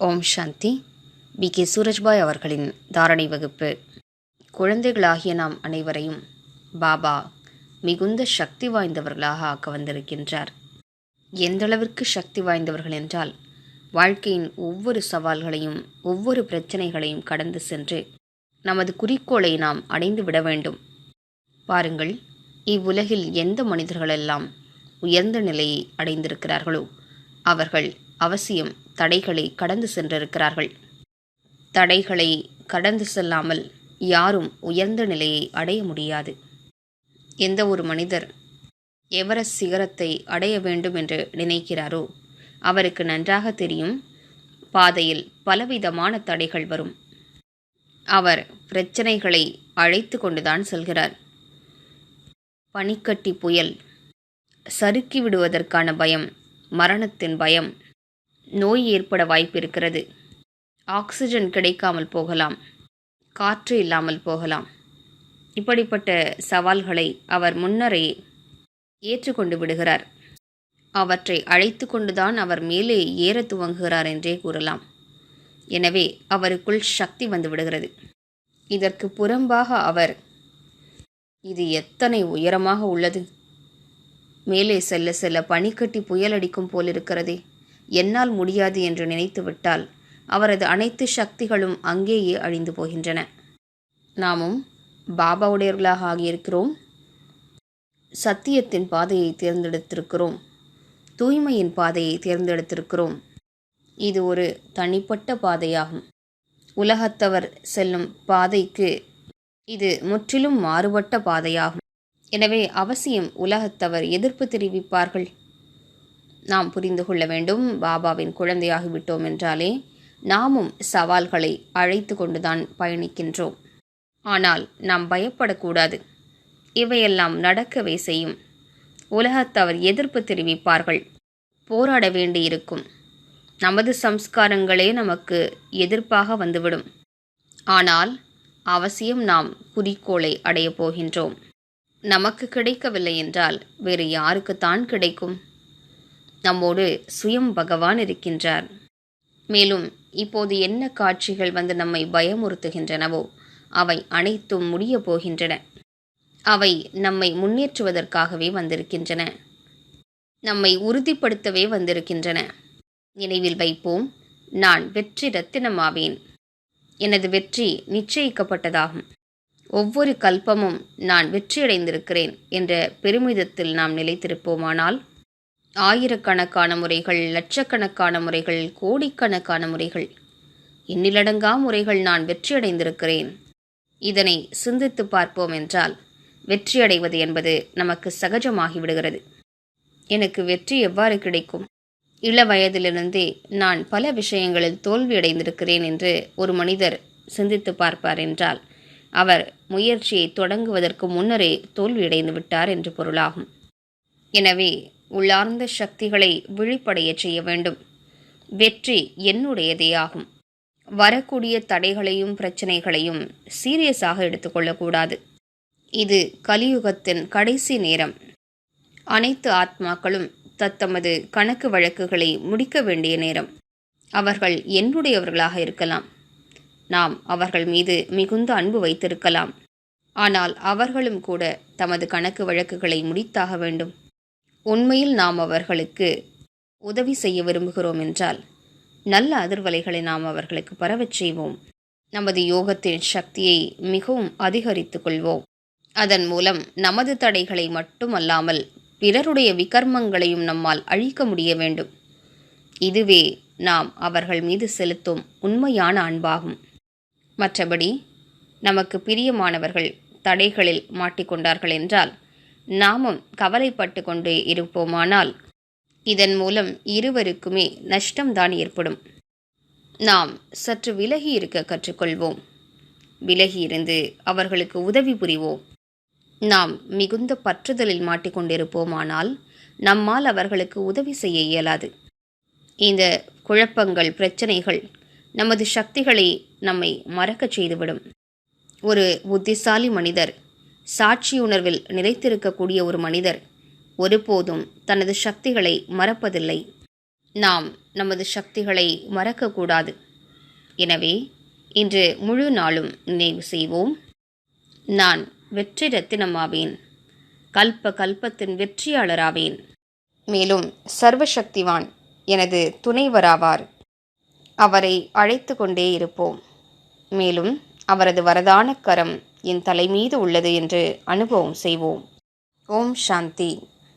ஓம் சாந்தி. B. K. Surajbhai அவர்களின் தாரணை வகுப்பு. குழந்தைகளாகிய நாம் அனைவரையும் பாபா மிகுந்த சக்தி வாய்ந்தவர்களாக ஆக்க வந்திருக்கின்றார். எந்தளவிற்கு சக்தி வாய்ந்தவர்கள் என்றால் வாழ்க்கையின் ஒவ்வொரு சவால்களையும் ஒவ்வொரு பிரச்சனைகளையும் கடந்து சென்று நமது குறிக்கோளை நாம் அடைந்து விட வேண்டும். பாருங்கள் இவ்வுலகில் எந்த மனிதர்களெல்லாம் உயர்ந்த நிலையை அடைந்திருக்கிறார்களோ அவர்கள் அவசியம் தடைகளை கடந்து சென்றிருக்கிறார்கள். தடைகளை கடந்து செல்லாமல் யாரும் உயர்ந்த நிலையை அடைய முடியாது. எந்த ஒரு மனிதர் எவரஸ்ட் சிகரத்தை அடைய வேண்டும் என்று நினைக்கிறாரோ அவருக்கு நன்றாக தெரியும் பாதையில் பலவிதமான தடைகள் வரும். அவர் பிரச்சனைகளை அழைத்து கொண்டுதான் செல்கிறார். பனிக்கட்டி புயல் சறுக்கி விடுவதற்கான பயம் மரணத்தின் பயம் நோய் ஏற்பட வாய்ப்பு இருக்கிறது ஆக்சிஜன் கிடைக்காமல் போகலாம். காற்று இல்லாமல் போகலாம். இப்படிப்பட்ட சவால்களை அவர் முன்னரே ஏற்றுக்கொண்டு விடுகிறார். அவற்றை அழைத்து கொண்டுதான் அவர் மேலே ஏற துவங்குகிறார் என்றே கூறலாம். எனவே அவருக்குள் சக்தி வந்து விடுகிறது. இதற்கு புறம்பாக அவர் இது எத்தனை உயரமாக உள்ளது? மேலே செல்ல செல்ல பனிக்கட்டி புயல் அடிக்கும் போலிருக்கிறதே. என்னால் முடியாது என்று நினைத்துவிட்டால் அவரது அனைத்து சக்திகளும் அங்கேயே அழிந்து போகின்றன. நாமும் பாபாவுடையவர்களாக ஆகியிருக்கிறோம். சத்தியத்தின் பாதையை தேர்ந்தெடுத்திருக்கிறோம். தூய்மையின் பாதையை தேர்ந்தெடுத்திருக்கிறோம். இது ஒரு தனிப்பட்ட பாதையாகும். உலகத்தவர் செல்லும் பாதைக்கு இது முற்றிலும் மாறுபட்ட பாதையாகும். எனவே அவசியம் உலகத்தவர் எதிர்ப்பு தெரிவிப்பார்கள். நாம் புரிந்து கொள்ள வேண்டும் பாபாவின் குழந்தையாகிவிட்டோம் என்றாலே நாமும் சவால்களை அழைத்து கொண்டுதான் பயணிக்கின்றோம். ஆனால் நாம் பயப்படக்கூடாது. இவையெல்லாம் நடக்கவே செய்யும். உலகத்தவர் எதிர்ப்பு தெரிவிப்பார்கள். போராட வேண்டியிருக்கும். நமது சம்ஸ்காரங்களே நமக்கு எதிர்ப்பாக வந்துவிடும். ஆனால் அவசியம் நாம் குறிக்கோளை அடையப் போகின்றோம். நமக்கு கிடைக்கவில்லை என்றால் வேறு யாருக்குத்தான் கிடைக்கும்? நம்மோடு சுயம் பகவான் இருக்கின்றார். மேலும் இப்போது என்ன காட்சிகள் வந்து நம்மை பயமுறுத்துகின்றனவோ அவை அனைத்தும் முடிய போகின்றன. அவை நம்மை முன்னேற்றுவதற்காகவே வந்திருக்கின்றன. நம்மை உறுதிப்படுத்தவே வந்திருக்கின்றன. நினைவில் வைப்போம் நான் வெற்றி ரத்தினமாவேன். எனது வெற்றி நிச்சயிக்கப்பட்டதாகும். ஒவ்வொரு கல்பமும் நான் வெற்றியடைந்திருக்கிறேன் என்ற பெருமிதத்தில் நாம் நிலைத்திருப்போமானால் ஆயிரக்கணக்கான முறைகள் லட்சக்கணக்கான முறைகள் கோடிக்கணக்கான முறைகள். எண்ணிலடங்கா முறைகள் நான் வெற்றியடைந்திருக்கிறேன். இதனை சிந்தித்து பார்ப்போம் என்றால் வெற்றியடைவது என்பது நமக்கு சகஜமாகிவிடுகிறது. எனக்கு வெற்றி எவ்வாறு கிடைக்கும்? இள வயதிலிருந்தே நான் பல விஷயங்களில் தோல்வியடைந்திருக்கிறேன் என்று ஒரு மனிதர் சிந்தித்து பார்ப்பார் என்றால் அவர் முயற்சியை தொடங்குவதற்கு முன்னரே தோல்வியடைந்து விட்டார் என்று பொருளாகும். எனவே உள்ளார்ந்த சக்திகளை விழிப்படைய செய்ய வேண்டும். வெற்றி என்னுடையதே ஆகும் வரக்கூடிய தடைகளையும் பிரச்சனைகளையும் சீரியஸாக எடுத்துக்கொள்ளக்கூடாது இது கலியுகத்தின் கடைசி நேரம். அனைத்து ஆத்மாக்களும் தத்தமது கணக்கு வழக்குகளை முடிக்க வேண்டிய நேரம். அவர்கள் என்னுடையவர்களாக இருக்கலாம். நாம் அவர்கள் மீது மிகுந்த அன்பு வைத்திருக்கலாம். ஆனால் அவர்களும் கூட தமது கணக்கு வழக்குகளை முடித்தாக வேண்டும். உண்மையில் நாம் அவர்களுக்கு உதவி செய்ய விரும்புகிறோம் என்றால் நல்ல அதிர்வலைகளை நாம் அவர்களுக்கு பரவச் செய்வோம். நமது யோகத்தின் சக்தியை மிகவும் அதிகரித்துக் கொள்வோம். அதன் மூலம் நமது தடைகளை மட்டுமல்லாமல் பிறருடைய விகர்மங்களையும் நம்மால் அழிக்க முடிய வேண்டும். இதுவே நாம் அவர்கள் மீது செலுத்தும் உண்மையான அன்பாகும். மற்றபடி நமக்கு பிரியமானவர்கள் தடைகளில் மாட்டிக்கொண்டார்கள் என்றால் நாமும் கவலைப்பட்டு கொண்டு இருப்போமானால் இதன் மூலம் இருவருக்குமே நஷ்டம்தான் ஏற்படும். நாம் சற்று விலகி இருக்க கற்றுக்கொள்வோம். விலகி இருந்து அவர்களுக்கு உதவி புரிவோம். நாம் மிகுந்த பற்றுதலில் மாட்டிக்கொண்டிருப்போமானால் நம்மால் அவர்களுக்கு உதவி செய்ய இயலாது. இந்த குழப்பங்கள் பிரச்சனைகள் நமது சக்திகளை நம்மை மறக்கச் செய்துவிடும். ஒரு புத்திசாலி மனிதர் சாட்சியுணர்வில் நிலைத்திருக்கக்கூடிய ஒரு மனிதர் ஒருபோதும் தனது சக்திகளை மறப்பதில்லை. நாம் நமது சக்திகளை மறக்கக்கூடாது. எனவே இன்று முழு நாளும் நினைவு செய்வோம். நான் வெற்றி ரத்தினமாவேன். கல்ப கல்பத்தின் வெற்றியாளராவேன். மேலும் சர்வசக்திவான் எனது துணைவராவார். அவரை அழைத்து கொண்டே இருப்போம். மேலும் அவரது வரதான கரம் என் தலைமீது உள்ளது என்று அனுபவம் செய்வோம். ஓம் சாந்தி.